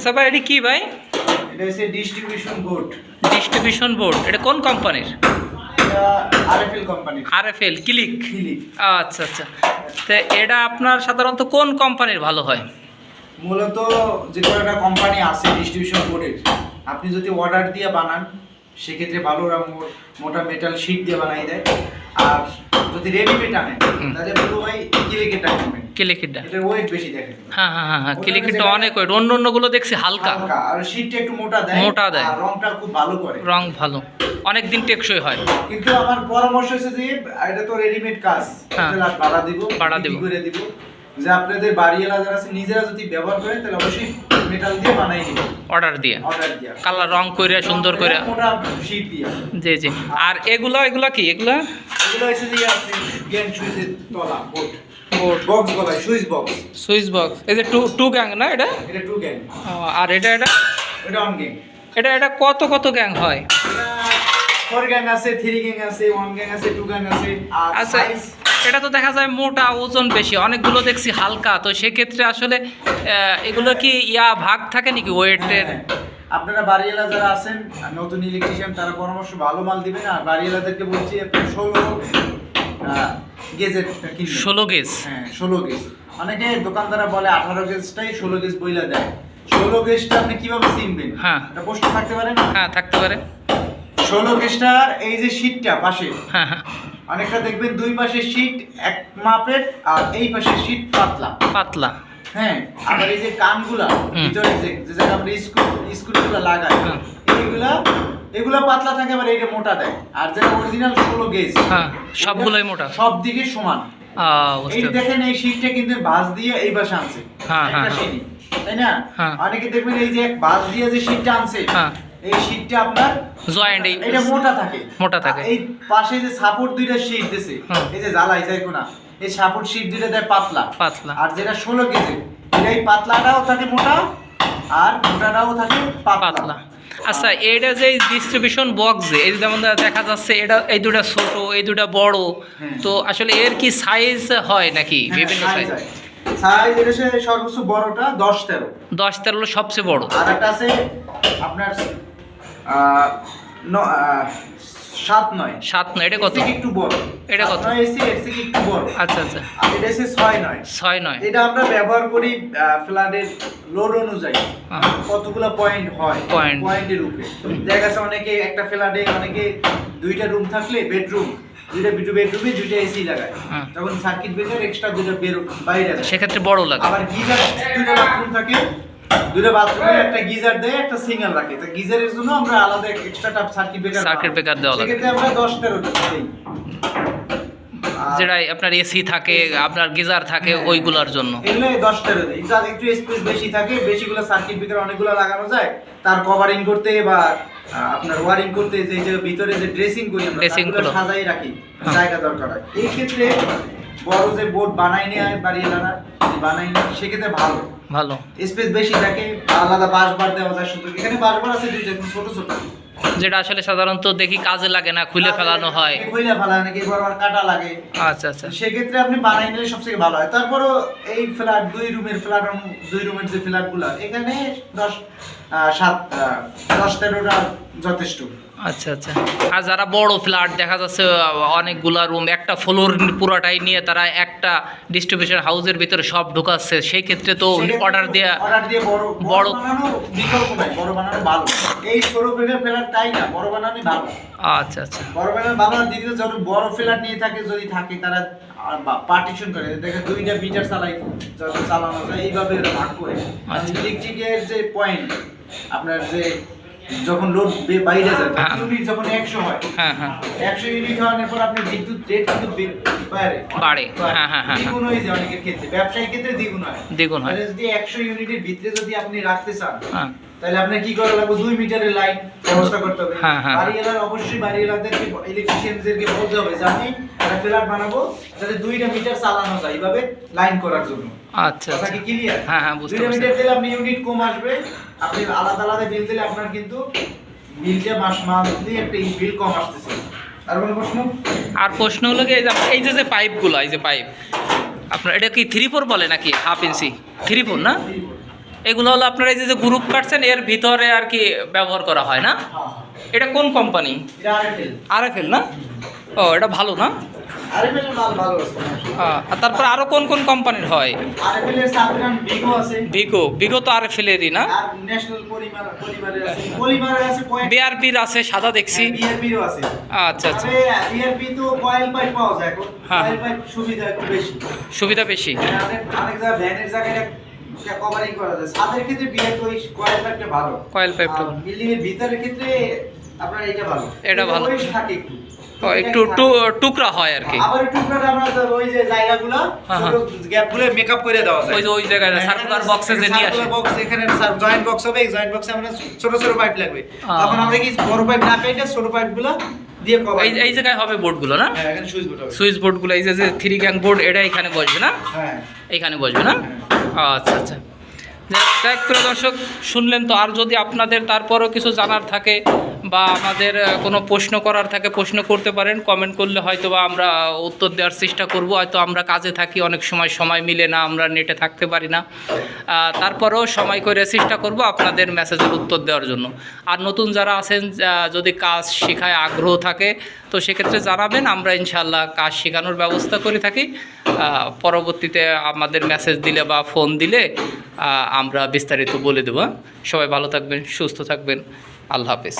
আচ্ছা ভাই এটা কি ভাই? এটা হচ্ছে ডিস্ট্রিবিউশন বোর্ড ডিস্ট্রিবিউশন বোর্ড এটা কোন কোম্পানির আরএফএল কোম্পানি ক্লিক আচ্ছা আচ্ছা। তো এটা আপনার সাধারণত কোন কোম্পানির ভালো হয়? মূলত যে কোনো একটা কোম্পানি আছে ডিস্ট্রিবিউশন বোর্ডের আপনি যদি অর্ডার দিয়ে বানান সেক্ষেত্রে ভালো ওরা মোটা মেটাল শিট দিয়ে বানাই দেয়। আর যদি রেডিমেড আনেন তাহলে বলব ভাই কিলিকেটা কিনবেন ক্লিকেরটা এটার ওয়েট বেশি দেখে হ্যাঁ হ্যাঁ হ্যাঁ হ্যাঁ ক্লিকেরটা অনেক ওয়েট অন্য অন্যগুলো দেখছি হালকা। আর শিটটা একটু মোটা দেয় মোটা দেয়। আর রংটা খুব ভালো করে। রং ভালো। অনেক দিন টেকসই হয়। কিন্তু আমার পরামর্শ হচ্ছে যে এটা তো রেডিমেড কাজ। হ্যাঁ। এটা ভাড়া দিব ভাড়া দিব। করে দিব। যে আপনাদের বাড়ি এলাকা যারা আছে নিজেরা যদি ব্যবহার করেন তাহলে অবশ্যই মেটাল দিয়ে বানাই দিবেন অর্ডার দিয়ে। অর্ডার দিয়া। কালার রং করে সুন্দর করে মোটা শিট দিয়া জি জি। আর এগুলো এগুলো কি? এগুলো এগুলো হচ্ছে যে আপনি গেম সুইচের তলা বোর্ড বোর্ড বক্স বলায় সুইচ বক্স সুইচ বক্স এই যে টু টু গ্যাং না এটা? এটা টু গ্যাং আর এটা এটা? এটা অন গ্যাং এটা এটা কত কত গ্যাং হয়? ফোর গ্যাং আছে থ্রি গ্যাং আছে ওয়ান গ্যাং আছে টু গ্যাং আছে আচ্ছা এটা তো দেখা যায় মোটা ওজন বেশি। অনেকগুলো দেখছি হালকা। তো সেক্ষেত্রে আসলে এগুলো কি ইয়া ভাগ থাকে নাকি ওয়েটের আপনারা বাড়িওয়ালা যারা আছেন নতুন ইলেকট্রিশিয়ান তারা পরামর্শ ভালো মাল দিবেন। আর বাড়িওয়ালাদেরকে বলছি আপনি ষোলো গেজের ষোলো গেজ? হ্যাঁ ষোলো গেজ। অনেকে দোকানদাররা বলে আঠারো গেজটাই ষোলো গেজ বইলা দেয়। ষোলো গেজটা আপনি কীভাবে চিনবেন? হ্যাঁ। এটা প্রশ্ন থাকতে পারে না? হ্যাঁ থাকতে পারে। ষোলো গেজটার এই যে শীটটা পাশে হ্যাঁ হ্যাঁ। অনেকটা দেখবেন দুই পাশের শীট এক মাপের আর এই পাশের শীট পাতলা। পাতলা। হ্যাঁ আবার এই যে কানগুলা ভিতরে যে যে আমরা স্ক্রু স্ক্রুগুলো লাগাই। এইগুলা এগুলা পাতলা থাকে আবার এইটা মোটা দেয়। আর যেটা অরিজিনাল ষোলো গেজ হ্যাঁ সবগুলোই মোটা। সব দিকে সমান। এই দেখেন এই শীটটা কিন্তু বাস দিয়ে এই পাশে আনছে। হ্যাঁ, একটা হ্যাঁ, তাই না। অনেকে দেখবেন এই যে বাস দিয়ে যে শীটটা আনছে এই শীটটা আপনার জয়েন্ট এটা মোটা থাকে। মোটা থাকে। এই পাশে যে সাপোর্ট দুইটা শীট দিছে এই যে জ্বালাই যায় কোনা। এই সাপোর্ট শীট দুইটা দেয় পাতলা। পাতলা। আর যেটা ষোলো কেজি এই পাতলাটাও থাকে মোটা আর মোটাটাও থাকে পাতলা। আচ্ছা এটা যে ডিস্ট্রিবিউশন বক্স যে এই যেমন দেখা যাচ্ছে এটা এই দুটা ছোট এই দুটা বড়। হ্যাঁ। তো আসলে এর কি সাইজ হয় নাকি বিভিন্ন সাইজ সাইজ এটা সর্বোচ্চ বড়টা দশ তেরো। দশ তেরো হলো সবচেয়ে বড়। আর একটা আছে আপনার সাত নয়। সাত নয় এটা কত? একটু বড়? এটা কত? নয় এসি এর থেকে একটু বড়? আচ্ছা আচ্ছা। আর এটা হচ্ছে ছয় নয়। ছয় নয়। এটা আমরা ব্যবহার করি ফ্ল্যাটের লোড অনুযায়ী। কতগুলো পয়েন্ট হয়? Point. পয়েন্টের উপরে। দেখা গেছে অনেকে একটা ফ্ল্যাটে অনেকে দুইটা রুম থাকলে বেডরুম দুইটা বিটু বেডরুমে দুইটা এসি লাগায়। হ্যাঁ। তখন সার্কিট ব্রেকার এক্সট্রা দুইটা বের বাইরে। সেক্ষেত্রে বড় লাগে আবার গিজার দুইটা বাথরুম থাকে দুইটা বাথরুমে একটা গিজার দেয় একটা সিঙ্গেল রাখে। তো গিজারের জন্য আমরা আলাদা এক্সট্রা টাপ সার্কিট ব্রেকার Circuit breaker দেওয়া লাগে। সেক্ষেত্রে আমরা দশ তেরো দিই। আর- যেটাই আপনার এসি থাকে আপনার গিজার থাকে হ্যাঁ। ওইগুলোর জন্য। এগুলো দশ তেরো দেয় যার একটু স্পেস বেশি থাকে বেশিগুলো সার্কিট ব্রেকার অনেকগুলো লাগানো যায়। তার কভারিং করতে বা আপনার ওয়ারিং করতে যে যে ভিতরে যে ড্রেসিং করি আমরা গুলো। সাজাই রাখি। হ্যাঁ। জায়গা দরকার হয়। এই ক্ষেত্রে বড় যে বোর্ড বানাই নেয় বাড়িওয়ালারা বানাই সেক্ষেত্রে ভালো। ভালো। স্পেস বেশি থাকে আলাদা বাঁশ বার দেওয়া যায় সুন্দর এখানে বাঁশ বার আছে দুইটা ছোট ছোট। যেটা আসলে সাধারণত দেখি কাজে লাগে না খুলে ফেলানো হয়। খুলে ফেলা নাকি বারবার কাটা লাগে। আচ্ছা আচ্ছা। সেক্ষেত্রে আপনি বানাই নিলে সবথেকে ভালো হয়। তারপরও এই ফ্ল্যাট দুই রুমের ফ্ল্যাট দুই রুমের যে ফ্ল্যাটগুলো এখানে দশ সাত দশ তেরোটা যথেষ্ট। আচ্ছা আচ্ছা। আর যারা বড় ফ্ল্যাট দেখা যাচ্ছে অনেকগুলা রুম একটা ফ্লোর পুরাটাই নিয়ে তারা একটা ডিস্ট্রিবিউশন হাউসের ভিতরে সব ঢুকাচ্ছে। সেই ক্ষেত্রে তো অর্ডার দেয়া অর্ডার দিয়ে বড় বড় বড়- বানানো বিকল্প নাই বড় বানানো ভালো। এই ফ্ল্যাট তাই না বড় বানানোই ভালো। আচ্ছা আচ্ছা। বড় বানানো ভালো দ্বিতীয় যখন বড় ফ্ল্যাট নিয়ে থাকে যদি থাকে তারা পার্টিশন করে। দেখে দুইটা মিটার চালাই যখন চালানো যায় এইভাবে ভাগ করে। আচ্ছা। ইলেকট্রিকের যে পয়েন্ট আপনার যে যখন লোড বাইরে যায় হ্যাঁ। ইউনিট যখন একশো হয় হ্যাঁ হ্যাঁ। একশো ইউনিট হওয়ার পর আপনি বিদ্যুৎ রেট কিন্তু বাড়ে। বাড়ে। হ্যাঁ, হ্যাঁ, হ্যাঁ, দ্বিগুণ হয়ে যায় অনেকের ক্ষেত্রে। ব্যবসায়িক ক্ষেত্রে দ্বিগুণ হয়। দ্বিগুণ হয়। যদি একশো ইউনিটের ভিতরে যদি আপনি রাখতে চান হ্যাঁ। তাহলে আপনার কি করা লাগবে? দুই মিটারের লাইন ব্যবস্থা করতে হবে। হ্যাঁ, হ্যাঁ। বাড়িওয়ালার অবশ্যই বাড়িওয়ালাদেরকে ইলেকট্রিশিয়ানদেরকে বলতে হবে যে একটা ফ্ল্যাট বানাবো যাতে দুইটা মিটার চালানো যায় এইভাবে লাইন করার জন্য। আচ্ছা কথা আচ্ছা। কি ক্লিয়ার হ্যাঁ, হ্যাঁ, বুঝতে পারছি। মিটার দিলে আপনি ইউনিট কম আসবে আপনি আলাদা আলাদা বিল দিলে আপনার কিন্তু বিলটা মাস মান্থলি একটা বিল কম আসতেছে। আর কোনো প্রশ্ন? আর প্রশ্ন হলো কি এই যে এই যে যে পাইপগুলো এই যে পাইপ আপনার এটা কি থ্রি ফোর বলে নাকি হাফ ইঞ্চি থ্রি ফোর না? এগুলো হলো আপনারা এই যে যে গ্রুপ কাটছেন এর ভিতরে আর কি ব্যবহার করা হয় না? এটা কোন কোম্পানি আর এফ এল না? ও এটা ভালো না? আর তারপর আরও কোন কোন কোম্পানির হয়? ভিগো আছে। ভিগো তো আর এফ এলেরই না? আর আছে। বিআরপির সাদা দেখছি। আচ্ছা আচ্ছা। যায় হ্যাঁ। সুবিধা একটু বেশি। কভারিং করা যায়। ছাদের ক্ষেত্রে কয়েল পাইপটা ভালো। কয়েল পাইপটা। ভিতরের ক্ষেত্রে আপনার এটা ভালো। এটা ভালো। থাকে একটু। একটু টুকরা হয় আর কি। আবার টুকরাটা আমরা ওই যে জায়গাগুলো হ্যাঁ, গ্যাপগুলো মেকআপ করে দেওয়া যায়। ওই যে ওই সার্কুলার বক্সে যে নিয়ে আসে। বক্স এখানে জয়েন্ট বক্স হবে জয়েন্ট বক্সে আমরা ছোট ছোট পাইপ লাগবে। আহ। তখন আমরা কি বড় পাইপ না ছোট পাইপগুলো দিয়ে এই এই জায়গায় হবে বোর্ডগুলো না? হ্যাঁ এখানে সুইচ বোর্ড হবে। সুইচ বোর্ডগুলো এই যে থ্রি গ্যাং বোর্ড এটা এখানে বসবে না? হ্যাঁ। এইখানে বসবে না? আচ্ছা আচ্ছা। প্রিয় দর্শক শুনলেন তো। আর যদি আপনাদের তারপরও কিছু জানার থাকে বা আমাদের কোনো প্রশ্ন করার থাকে, প্রশ্ন করতে পারেন। কমেন্ট করলে হয়তো বা আমরা উত্তর দেওয়ার চেষ্টা করব। হয়তো আমরা কাজে থাকি, অনেক সময় সময় মিলে না, আমরা নেটে থাকতে পারি না। তারপরেও সময় করে চেষ্টা করব আপনাদের মেসেজের উত্তর দেওয়ার জন্য। আর নতুন যারা আছেন যদি কাজ শেখায় আগ্রহ থাকে, তো সেক্ষেত্রে জানাবেন। আমরা ইনশাল্লাহ কাজ শেখানোর ব্যবস্থা করে থাকি। পরবর্তীতে আমাদের মেসেজ দিলে বা ফোন দিলে আমরা বিস্তারিত বলে দেবো? সবাই ভালো থাকবেন, সুস্থ থাকবেন। আল্লাহ হাফেজ।